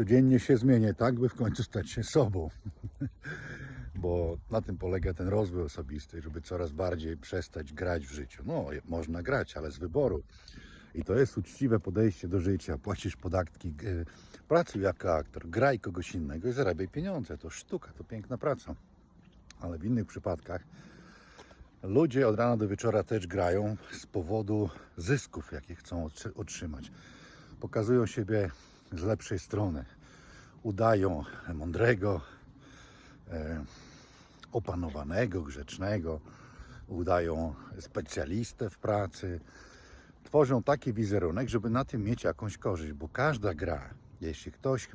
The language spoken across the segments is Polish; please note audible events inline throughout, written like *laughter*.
codziennie się zmienię tak, by w końcu stać się sobą. *laughs* Bo na tym polega ten rozwój osobisty, żeby coraz bardziej przestać grać w życiu. No, można grać, ale z wyboru. I to jest uczciwe podejście do życia. Płacisz podatki, pracuj jako aktor, graj kogoś innego i zarabiaj pieniądze. To sztuka, to piękna praca. Ale w innych przypadkach ludzie od rana do wieczora też grają z powodu zysków, jakie chcą otrzy- otrzymać. Pokazują siebie z lepszej strony. Udają mądrego, e, opanowanego, grzecznego. Udają specjalistę w pracy. Tworzą taki wizerunek, żeby na tym mieć jakąś korzyść, bo każda gra, jeśli ktoś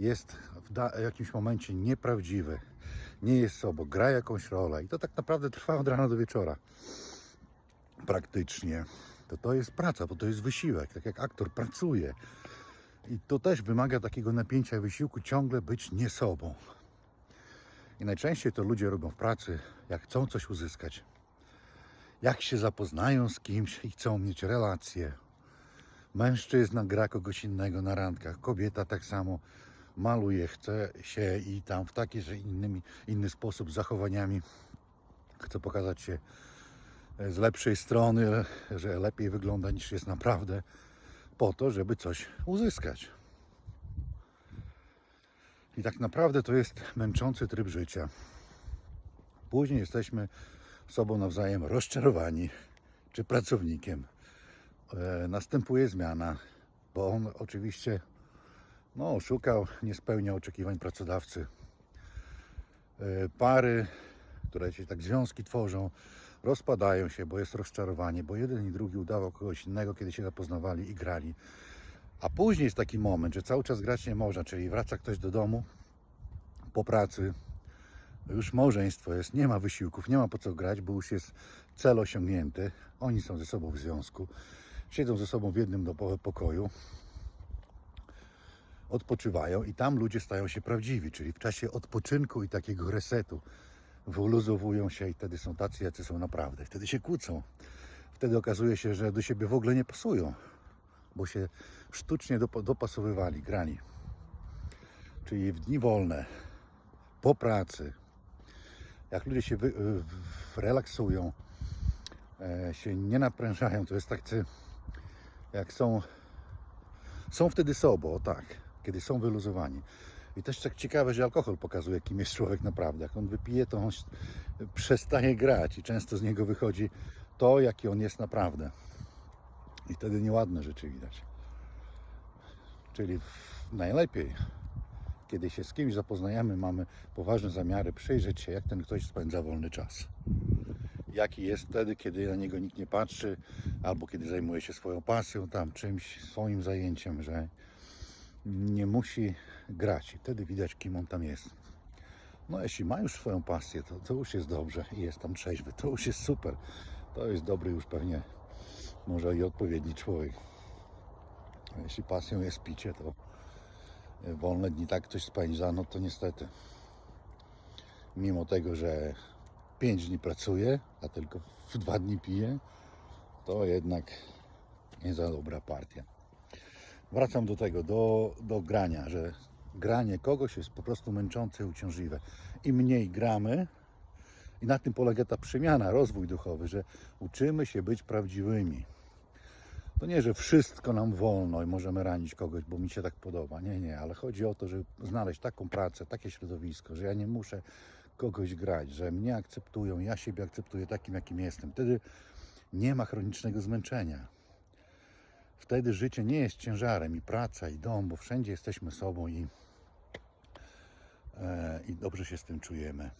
jest w jakimś momencie nieprawdziwy, nie jest sobą, gra jakąś rolę i to tak naprawdę trwa od rana do wieczora praktycznie, to to jest praca, bo to jest wysiłek, tak jak aktor pracuje i to też wymaga takiego napięcia wysiłku, ciągle być nie sobą. I najczęściej to ludzie robią w pracy, jak chcą coś uzyskać, jak się zapoznają z kimś i chcą mieć relacje. Mężczyzna gra kogoś innego na randkach, kobieta tak samo maluje, chce się i tam w taki, że innymi, inny sposób, zachowaniami chce pokazać się z lepszej strony, że lepiej wygląda niż jest naprawdę, po to, żeby coś uzyskać. I tak naprawdę to jest męczący tryb życia. Później jesteśmy sobą nawzajem rozczarowani, czy pracownikiem. E, następuje zmiana, bo on oczywiście no, oszukał, nie spełniał oczekiwań pracodawcy. E, Pary, które się tak związki tworzą, rozpadają się, bo jest rozczarowanie, bo jeden i drugi udawał kogoś innego, kiedy się zapoznawali i grali. A później jest taki moment, że cały czas grać nie można, czyli wraca ktoś do domu po pracy, już małżeństwo jest, nie ma wysiłków, nie ma po co grać, bo już jest cel osiągnięty. Oni są ze sobą w związku, siedzą ze sobą w jednym pokoju, odpoczywają i tam ludzie stają się prawdziwi, czyli w czasie odpoczynku i takiego resetu wyluzowują się i wtedy są tacy, jacy są naprawdę. Wtedy się kłócą. Wtedy okazuje się, że do siebie w ogóle nie pasują, bo się sztucznie dopa- dopasowywali, grani. Czyli w dni wolne, po pracy, jak ludzie się relaksują, e, się nie naprężają, to jest tak, jak są, są wtedy sobą, tak, kiedy są wyluzowani. I też tak ciekawe, że alkohol pokazuje, kim jest człowiek naprawdę. Jak on wypije, to on przestaje grać i często z niego wychodzi to, jaki on jest naprawdę. I wtedy nieładne rzeczy widać. Czyli najlepiej, kiedy się z kimś zapoznajemy, mamy poważne zamiary, przyjrzeć się, jak ten ktoś spędza wolny czas. Jaki jest wtedy, kiedy na niego nikt nie patrzy, albo kiedy zajmuje się swoją pasją, tam czymś, swoim zajęciem, że nie musi grać. I wtedy widać, kim on tam jest. No, jeśli ma już swoją pasję, to, to już jest dobrze i jest tam trzeźwy. To już jest super. To jest dobry już pewnie, może i odpowiedni człowiek. Jeśli pasją jest picie, to e, wolne dni tak ktoś spędza, no to niestety. Mimo tego, że 5 dni pracuje, a tylko w 2 dni pije, to jednak nie za dobra partia wracam do tego, do, do grania, że granie kogoś jest po prostu męczące i uciążliwe. Im mniej gramy, i na tym polega ta przemiana, rozwój duchowy, że uczymy się być prawdziwymi. To nie, że wszystko nam wolno i możemy ranić kogoś, bo mi się tak podoba. Nie, nie, ale chodzi o to, żeby znaleźć taką pracę, takie środowisko, że ja nie muszę kogoś grać, że mnie akceptują, ja siebie akceptuję takim, jakim jestem. Wtedy nie ma chronicznego zmęczenia. Wtedy życie nie jest ciężarem i praca, i dom, bo wszędzie jesteśmy sobą i, i dobrze się z tym czujemy.